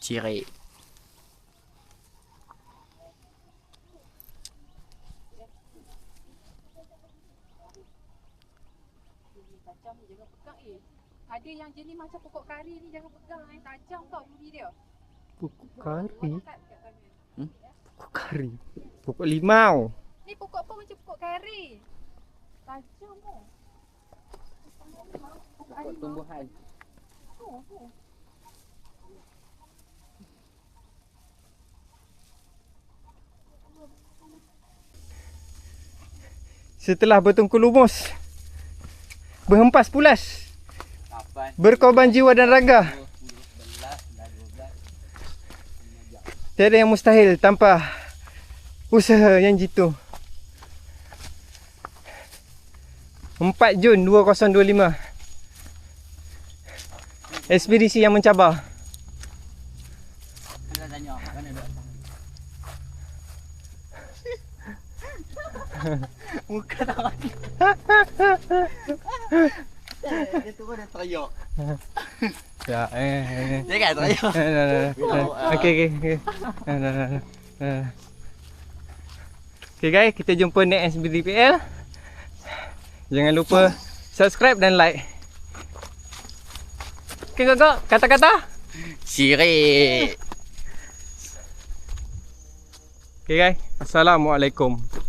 Ciri. Tajam ni jangan pegang eh. Ada yang jenis macam pokok kari ni jangan pegang eh. Tajam tau duri dia. Pokok kari. Tangan. Pokok kari. Pokok limau. Ni pokok apa macam pokok kari. Tajam tau. Pokok kari tumbuhan. Oh, oh. Setelah bertungku lumus. Berhempas pulas. Berkorban jiwa dan raga. 10, 11, dah 12. Tiada yang mustahil tanpa usaha yang jitu. 4 Jun 2025. Ekspedisi yang mencabar. Muka tak mati. Dia turun dia teriak. Ya, eh, eh. Dia kan teriak. Eh, dah, dah, dah. Okey, okey, okey. Dah, dah, dah. Eh. Okey guys, kita jumpa next SBDPL. Jangan lupa subscribe dan like. Okey, kakak. Kata-kata. Ciri. Okey guys. Assalamualaikum.